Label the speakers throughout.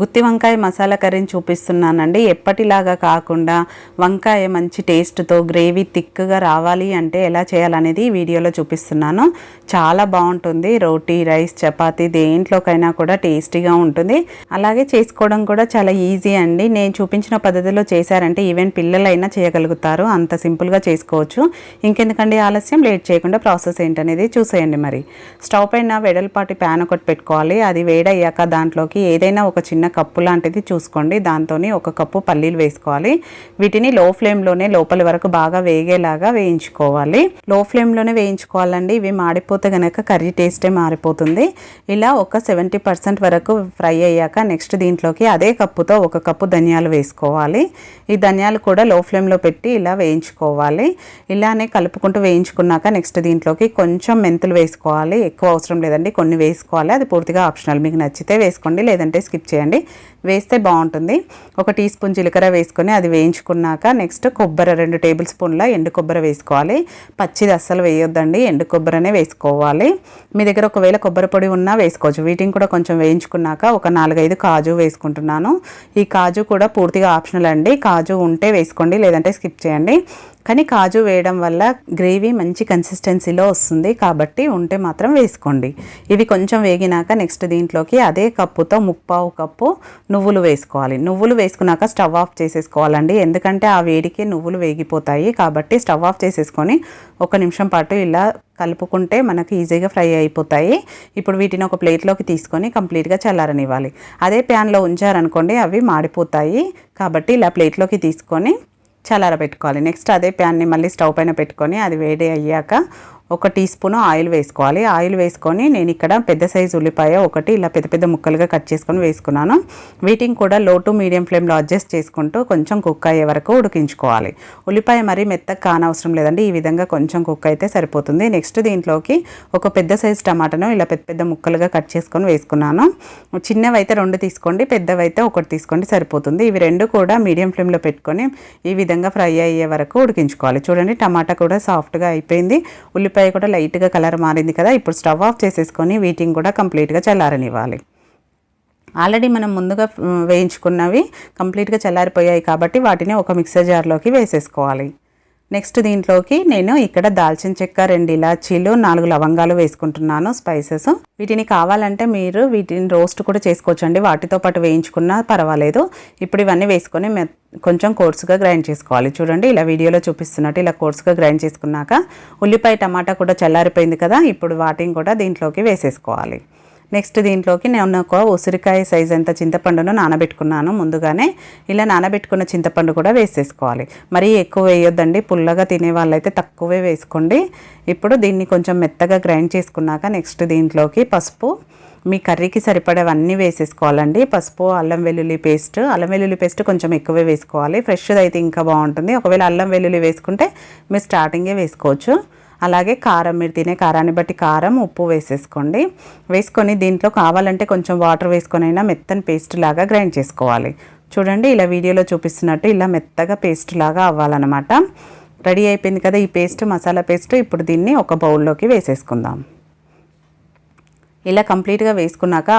Speaker 1: గుత్తి వంకాయ మసాలా కర్రీని చూపిస్తున్నానండి ఎప్పటిలాగా కాకుండా వంకాయ మంచి టేస్ట్తో గ్రేవీ థిక్గా రావాలి అంటే ఎలా చేయాలనేది వీడియోలో చూపిస్తున్నాను చాలా బాగుంటుంది రోటీ రైస్ చపాతీ దేంట్లోకైనా కూడా టేస్టీగా ఉంటుంది అలాగే చేసుకోవడం కూడా చాలా ఈజీ అండి నేను చూపించిన పద్ధతిలో చేశారంటే ఈవెన్ పిల్లలైనా చేయగలుగుతారు అంత సింపుల్గా చేసుకోవచ్చు ఇంకెందుకండి ఆలస్యం లేట్ చేయకుండా ప్రాసెస్ ఏంటనేది చూసేయండి మరి స్టవ్ పైన వెడల్పాటి ప్యాన్ ఒకటి పెట్టుకోవాలి అది వేడయ్యాక దాంట్లోకి ఏదైనా ఒక చిన్న చిన్న కప్పు లాంటిది చూసుకోండి దాంతో ఒక కప్పు పల్లీలు వేసుకోవాలి వీటిని లో ఫ్లేమ్లోనే లోపల వరకు బాగా వేగేలాగా వేయించుకోవాలి లో ఫ్లేమ్లోనే వేయించుకోవాలండి ఇవి మాడిపోతే గనక కర్రీ టేస్టే మారిపోతుంది ఇలా ఒక సెవెంటీ పర్సెంట్ వరకు ఫ్రై అయ్యాక నెక్స్ట్ దీంట్లోకి అదే కప్పుతో ఒక కప్పు ధనియాలు వేసుకోవాలి ఈ ధనియాలు కూడా లో ఫ్లేమ్లో పెట్టి ఇలా వేయించుకోవాలి ఇలానే కలుపుకుంటూ వేయించుకున్నాక నెక్స్ట్ దీంట్లోకి కొంచెం మెంతులు వేసుకోవాలి ఎక్కువ అవసరం లేదండి కొన్ని వేసుకోవాలి అది పూర్తిగా ఆప్షనల్ మీకు నచ్చితే వేసుకోండి లేదంటే స్కిప్ చేయండి ¿Vale? వేస్తే బాగుంటుంది ఒక టీ స్పూన్ జీలకర్ర వేసుకొని అది వేయించుకున్నాక నెక్స్ట్ కొబ్బరి రెండు టేబుల్ స్పూన్ల ఎండు కొబ్బరి వేసుకోవాలి పచ్చిది అస్సలు వేయొద్దండి ఎండు కొబ్బరినే వేసుకోవాలి మీ దగ్గర ఒకవేళ కొబ్బరి పొడి ఉన్నా వేసుకోవచ్చు వీటిని కూడా కొంచెం వేయించుకున్నాక ఒక నాలుగైదు కాజు వేసుకుంటున్నాను ఈ కాజు కూడా పూర్తిగా ఆప్షనల్ అండి కాజు ఉంటే వేసుకోండి లేదంటే స్కిప్ చేయండి కానీ కాజు వేయడం వల్ల గ్రేవీ మంచి కన్సిస్టెన్సీలో వస్తుంది కాబట్టి ఉంటే మాత్రం వేసుకోండి ఇవి కొంచెం వేగినాక నెక్స్ట్ దీంట్లోకి అదే కప్పుతో ముప్పావు కప్పు నువ్వులు వేసుకోవాలి నువ్వులు వేసుకున్నాక స్టవ్ ఆఫ్ చేసేసుకోవాలండి ఎందుకంటే ఆ వేడికి నువ్వులు వేగిపోతాయి కాబట్టి స్టవ్ ఆఫ్ చేసేసుకొని ఒక నిమిషం పాటు ఇలా కలుపుకుంటే మనకు ఈజీగా ఫ్రై అయిపోతాయి ఇప్పుడు వీటిని ఒక ప్లేట్లోకి తీసుకొని కంప్లీట్గా చల్లారనివ్వాలి అదే ప్యాన్లో ఉంచారనుకోండి అవి మాడిపోతాయి కాబట్టి ఇలా ప్లేట్లోకి తీసుకొని చల్లారబెట్టుకోవాలి నెక్స్ట్ అదే ప్యాన్ని మళ్ళీ స్టవ్ పైన పెట్టుకొని అది వేడి అయ్యాక ఒక టీ స్పూన్ ఆయిల్ వేసుకోవాలి ఆయిల్ వేసుకొని నేను ఇక్కడ పెద్ద సైజు ఉల్లిపాయ ఒకటి ఇలా పెద్ద పెద్ద ముక్కలుగా కట్ చేసుకొని వేసుకున్నాను వీటిని కూడా లో టు మీడియం ఫ్లేమ్లో అడ్జస్ట్ చేసుకుంటూ కొంచెం కుక్ అయ్యే వరకు ఉడికించుకోవాలి ఉల్లిపాయ మరీ మెత్తగా కానవసరం లేదండి ఈ విధంగా కొంచెం కుక్ అయితే సరిపోతుంది నెక్స్ట్ దీంట్లోకి ఒక పెద్ద సైజు టమాటాను ఇలా పెద్ద పెద్ద ముక్కలుగా కట్ చేసుకొని వేసుకున్నాను చిన్నవైతే రెండు తీసుకోండి పెద్దవైతే ఒకటి తీసుకోండి సరిపోతుంది ఇవి రెండు కూడా మీడియం ఫ్లేమ్లో పెట్టుకొని ఈ విధంగా ఫ్రై అయ్యే వరకు ఉడికించుకోవాలి చూడండి టమాటా కూడా సాఫ్ట్గా అయిపోయింది ఉల్లిపాయ దోసకాయ కూడా లైట్గా కలర్ మారింది కదా ఇప్పుడు స్టవ్ ఆఫ్ చేసేసుకొని వీటిని కూడా కంప్లీట్గా చల్లారనివ్వాలి ఆల్రెడీ మనం ముందుగా వేయించుకున్నవి కంప్లీట్గా చల్లారిపోయాయి కాబట్టి వాటిని ఒక మిక్సర్ జార్లోకి వేసేసుకోవాలి నెక్స్ట్ దీంట్లోకి నేను ఇక్కడ దాల్చిన చెక్క రెండు ఇలాచీలు నాలుగు లవంగాలు వేసుకుంటున్నాను స్పైసెస్ వీటిని కావాలంటే మీరు వీటిని రోస్ట్ కూడా చేసుకోవచ్చండి వాటితో పాటు వేయించుకున్నా పర్వాలేదు ఇప్పుడు ఇవన్నీ వేసుకొని కొంచెం కోర్సుగా గ్రైండ్ చేసుకోవాలి చూడండి ఇలా వీడియోలో చూపిస్తున్నట్టు ఇలా కోర్సుగా గ్రైండ్ చేసుకున్నాక ఉల్లిపాయ టమాటా కూడా చల్లారిపోయింది కదా ఇప్పుడు వాటిని కూడా దీంట్లోకి వేసేసుకోవాలి నెక్స్ట్ దీంట్లోకి నేను ఒక ఉసిరికాయ సైజ్ ఎంత చింతపండును నానబెట్టుకున్నాను ముందుగానే ఇలా నానబెట్టుకున్న చింతపండు కూడా వేసేసుకోవాలి మరీ ఎక్కువ వేయొద్దండి పుల్లగా తినే వాళ్ళైతే తక్కువే వేసుకోండి ఇప్పుడు దీన్ని కొంచెం మెత్తగా గ్రైండ్ చేసుకున్నాక నెక్స్ట్ దీంట్లోకి పసుపు మీ కర్రీకి సరిపడేవన్నీ వేసేసుకోవాలండి పసుపు అల్లం వెల్లుల్లి పేస్ట్ అల్లం వెల్లుల్లి పేస్ట్ కొంచెం ఎక్కువే వేసుకోవాలి ఫ్రెష్ది అయితే ఇంకా బాగుంటుంది ఒకవేళ అల్లం వెల్లుల్లి వేసుకుంటే మీరు స్టార్టింగే వేసుకోవచ్చు అలాగే కారం మీరు తినే కారాన్ని బట్టి కారం ఉప్పు వేసేసుకోండి వేసుకొని దీంట్లో కావాలంటే కొంచెం వాటర్ వేసుకొని అయినా మెత్తని పేస్ట్ లాగా గ్రైండ్ చేసుకోవాలి చూడండి ఇలా వీడియోలో చూపిస్తున్నట్టు ఇలా మెత్తగా పేస్ట్ లాగా అవ్వాలన్నమాట రెడీ అయిపోయింది కదా ఈ పేస్ట్ మసాలా పేస్ట్ ఇప్పుడు దీన్ని ఒక బౌల్లోకి వేసేసుకుందాం ఇలా కంప్లీట్గా వేసుకున్నాక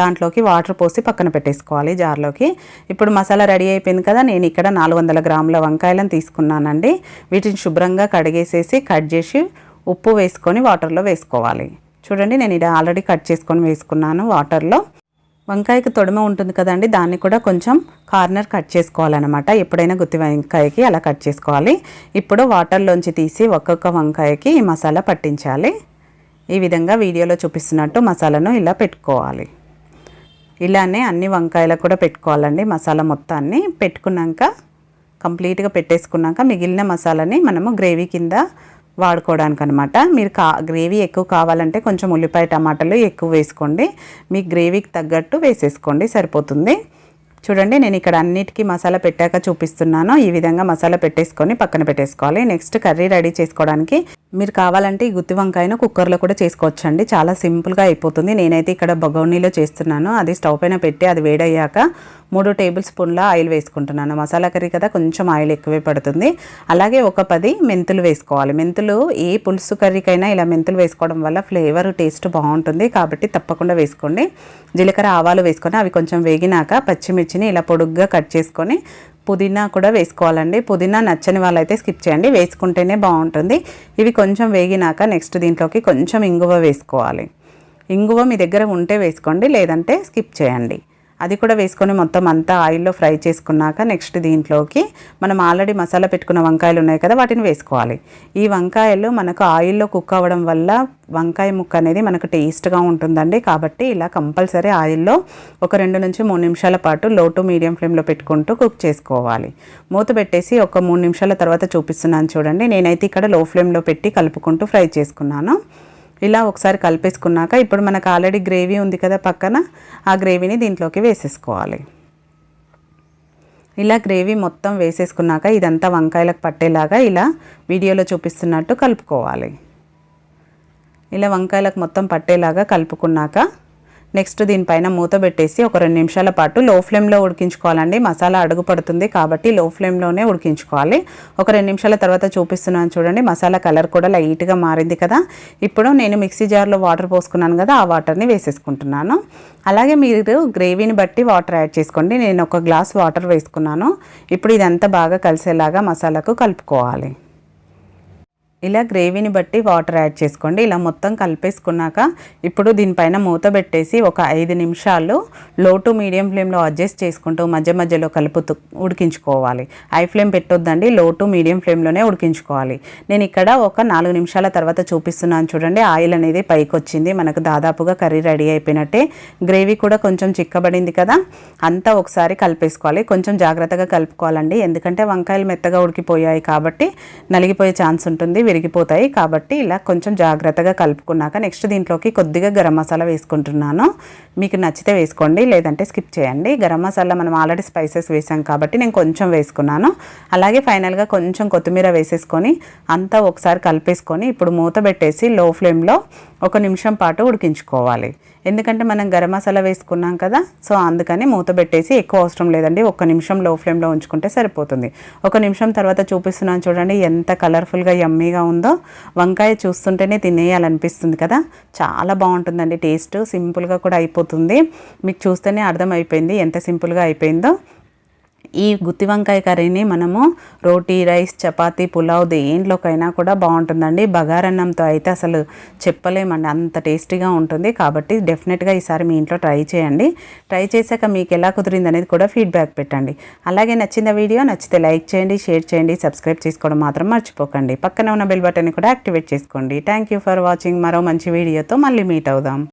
Speaker 1: దాంట్లోకి వాటర్ పోసి పక్కన పెట్టేసుకోవాలి జార్లోకి ఇప్పుడు మసాలా రెడీ అయిపోయింది కదా నేను ఇక్కడ నాలుగు వందల గ్రాముల వంకాయలను తీసుకున్నానండి వీటిని శుభ్రంగా కడిగేసేసి కట్ చేసి ఉప్పు వేసుకొని వాటర్లో వేసుకోవాలి చూడండి నేను ఇది ఆల్రెడీ కట్ చేసుకొని వేసుకున్నాను వాటర్లో వంకాయకి తొడమ ఉంటుంది కదండి దాన్ని కూడా కొంచెం కార్నర్ కట్ చేసుకోవాలన్నమాట ఎప్పుడైనా గుత్తి వంకాయకి అలా కట్ చేసుకోవాలి ఇప్పుడు వాటర్లోంచి తీసి ఒక్కొక్క వంకాయకి ఈ మసాలా పట్టించాలి ఈ విధంగా వీడియోలో చూపిస్తున్నట్టు మసాలాను ఇలా పెట్టుకోవాలి ఇలానే అన్ని వంకాయలకు కూడా పెట్టుకోవాలండి మసాలా మొత్తాన్ని పెట్టుకున్నాక కంప్లీట్గా పెట్టేసుకున్నాక మిగిలిన మసాలాని మనము గ్రేవీ కింద వాడుకోవడానికి అనమాట మీరు కా గ్రేవీ ఎక్కువ కావాలంటే కొంచెం ఉల్లిపాయ టమాటాలు ఎక్కువ వేసుకోండి మీ గ్రేవీకి తగ్గట్టు వేసేసుకోండి సరిపోతుంది చూడండి నేను ఇక్కడ అన్నిటికీ మసాలా పెట్టాక చూపిస్తున్నాను ఈ విధంగా మసాలా పెట్టేసుకొని పక్కన పెట్టేసుకోవాలి నెక్స్ట్ కర్రీ రెడీ చేసుకోవడానికి మీరు కావాలంటే ఈ గుత్తి వంకాయను కుక్కర్లో కూడా చేసుకోవచ్చండి చాలా సింపుల్గా అయిపోతుంది నేనైతే ఇక్కడ బగౌనీలో చేస్తున్నాను అది స్టవ్ పైన పెట్టి అది వేడయ్యాక మూడు టేబుల్ స్పూన్ల ఆయిల్ వేసుకుంటున్నాను మసాలా కర్రీ కదా కొంచెం ఆయిల్ ఎక్కువే పడుతుంది అలాగే ఒక పది మెంతులు వేసుకోవాలి మెంతులు ఏ పులుసు కర్రీకైనా ఇలా మెంతులు వేసుకోవడం వల్ల ఫ్లేవర్ టేస్ట్ బాగుంటుంది కాబట్టి తప్పకుండా వేసుకోండి జీలకర్ర ఆవాలు వేసుకొని అవి కొంచెం వేగినాక పచ్చిమిర్చి పచ్చిమిర్చిని ఇలా పొడుగ్గా కట్ చేసుకొని పుదీనా కూడా వేసుకోవాలండి పుదీనా నచ్చని వాళ్ళైతే స్కిప్ చేయండి వేసుకుంటేనే బాగుంటుంది ఇవి కొంచెం వేగినాక నెక్స్ట్ దీంట్లోకి కొంచెం ఇంగువ వేసుకోవాలి ఇంగువ మీ దగ్గర ఉంటే వేసుకోండి లేదంటే స్కిప్ చేయండి అది కూడా వేసుకొని మొత్తం అంతా ఆయిల్లో ఫ్రై చేసుకున్నాక నెక్స్ట్ దీంట్లోకి మనం ఆల్రెడీ మసాలా పెట్టుకున్న వంకాయలు ఉన్నాయి కదా వాటిని వేసుకోవాలి ఈ వంకాయలు మనకు ఆయిల్లో కుక్ అవ్వడం వల్ల వంకాయ ముక్క అనేది మనకు టేస్ట్గా ఉంటుందండి కాబట్టి ఇలా కంపల్సరీ ఆయిల్లో ఒక రెండు నుంచి మూడు నిమిషాల పాటు లో టు మీడియం ఫ్లేమ్లో పెట్టుకుంటూ కుక్ చేసుకోవాలి మూత పెట్టేసి ఒక మూడు నిమిషాల తర్వాత చూపిస్తున్నాను చూడండి నేనైతే ఇక్కడ లో ఫ్లేమ్లో పెట్టి కలుపుకుంటూ ఫ్రై చేసుకున్నాను ఇలా ఒకసారి కలిపేసుకున్నాక ఇప్పుడు మనకు ఆల్రెడీ గ్రేవీ ఉంది కదా పక్కన ఆ గ్రేవీని దీంట్లోకి వేసేసుకోవాలి ఇలా గ్రేవీ మొత్తం వేసేసుకున్నాక ఇదంతా వంకాయలకు పట్టేలాగా ఇలా వీడియోలో చూపిస్తున్నట్టు కలుపుకోవాలి ఇలా వంకాయలకు మొత్తం పట్టేలాగా కలుపుకున్నాక నెక్స్ట్ దీనిపైన మూత పెట్టేసి ఒక రెండు నిమిషాల పాటు లో ఫ్లేమ్లో ఉడికించుకోవాలండి మసాలా అడుగు పడుతుంది కాబట్టి లో ఫ్లేమ్లోనే ఉడికించుకోవాలి ఒక రెండు నిమిషాల తర్వాత చూపిస్తున్నాను చూడండి మసాలా కలర్ కూడా లైట్గా మారింది కదా ఇప్పుడు నేను మిక్సీ జార్లో వాటర్ పోసుకున్నాను కదా ఆ వాటర్ని వేసేసుకుంటున్నాను అలాగే మీరు గ్రేవీని బట్టి వాటర్ యాడ్ చేసుకోండి నేను ఒక గ్లాస్ వాటర్ వేసుకున్నాను ఇప్పుడు ఇదంతా బాగా కలిసేలాగా మసాలాకు కలుపుకోవాలి ఇలా గ్రేవీని బట్టి వాటర్ యాడ్ చేసుకోండి ఇలా మొత్తం కలిపేసుకున్నాక ఇప్పుడు దీనిపైన మూత పెట్టేసి ఒక ఐదు నిమిషాలు లో టు మీడియం ఫ్లేమ్లో అడ్జస్ట్ చేసుకుంటూ మధ్య మధ్యలో కలుపుతూ ఉడికించుకోవాలి హై ఫ్లేమ్ పెట్టొద్దండి లో టు మీడియం ఫ్లేమ్లోనే ఉడికించుకోవాలి నేను ఇక్కడ ఒక నాలుగు నిమిషాల తర్వాత చూపిస్తున్నాను చూడండి ఆయిల్ అనేది పైకి వచ్చింది మనకు దాదాపుగా కర్రీ రెడీ అయిపోయినట్టే గ్రేవీ కూడా కొంచెం చిక్కబడింది కదా అంతా ఒకసారి కలిపేసుకోవాలి కొంచెం జాగ్రత్తగా కలుపుకోవాలండి ఎందుకంటే వంకాయలు మెత్తగా ఉడికిపోయాయి కాబట్టి నలిగిపోయే ఛాన్స్ ఉంటుంది విరిగిపోతాయి కాబట్టి ఇలా కొంచెం జాగ్రత్తగా కలుపుకున్నాక నెక్స్ట్ దీంట్లోకి కొద్దిగా గరం మసాలా వేసుకుంటున్నాను మీకు నచ్చితే వేసుకోండి లేదంటే స్కిప్ చేయండి గరం మసాలా మనం ఆల్రెడీ స్పైసెస్ వేసాం కాబట్టి నేను కొంచెం వేసుకున్నాను అలాగే ఫైనల్గా కొంచెం కొత్తిమీర వేసేసుకొని అంతా ఒకసారి కలిపేసుకొని ఇప్పుడు మూత పెట్టేసి లో ఫ్లేమ్లో ఒక నిమిషం పాటు ఉడికించుకోవాలి ఎందుకంటే మనం గరం మసాలా వేసుకున్నాం కదా సో అందుకని మూత పెట్టేసి ఎక్కువ అవసరం లేదండి ఒక నిమిషం లో ఫ్లేమ్లో ఉంచుకుంటే సరిపోతుంది ఒక నిమిషం తర్వాత చూపిస్తున్నాను చూడండి ఎంత కలర్ఫుల్గా ఎమ్మీగా ఉందో వంకాయ చూస్తుంటేనే తినేయాలనిపిస్తుంది కదా చాలా బాగుంటుందండి టేస్ట్ సింపుల్గా కూడా అయిపోతుంది మీకు చూస్తేనే అర్థమైపోయింది ఎంత సింపుల్గా అయిపోయిందో ఈ గుత్తి వంకాయ కర్రీని మనము రోటీ రైస్ చపాతి పులావ్ దేంట్లోకైనా కూడా బాగుంటుందండి బగారన్నంతో అయితే అసలు చెప్పలేమండి అంత టేస్టీగా ఉంటుంది కాబట్టి డెఫినెట్గా ఈసారి మీ ఇంట్లో ట్రై చేయండి ట్రై చేశాక మీకు ఎలా కుదిరింది అనేది కూడా ఫీడ్బ్యాక్ పెట్టండి అలాగే నచ్చిన వీడియో నచ్చితే లైక్ చేయండి షేర్ చేయండి సబ్స్క్రైబ్ చేసుకోవడం మాత్రం మర్చిపోకండి పక్కన ఉన్న బెల్ బటన్ కూడా యాక్టివేట్ చేసుకోండి థ్యాంక్ యూ ఫర్ వాచింగ్ మరో మంచి వీడియోతో మళ్ళీ మీట్ అవుదాం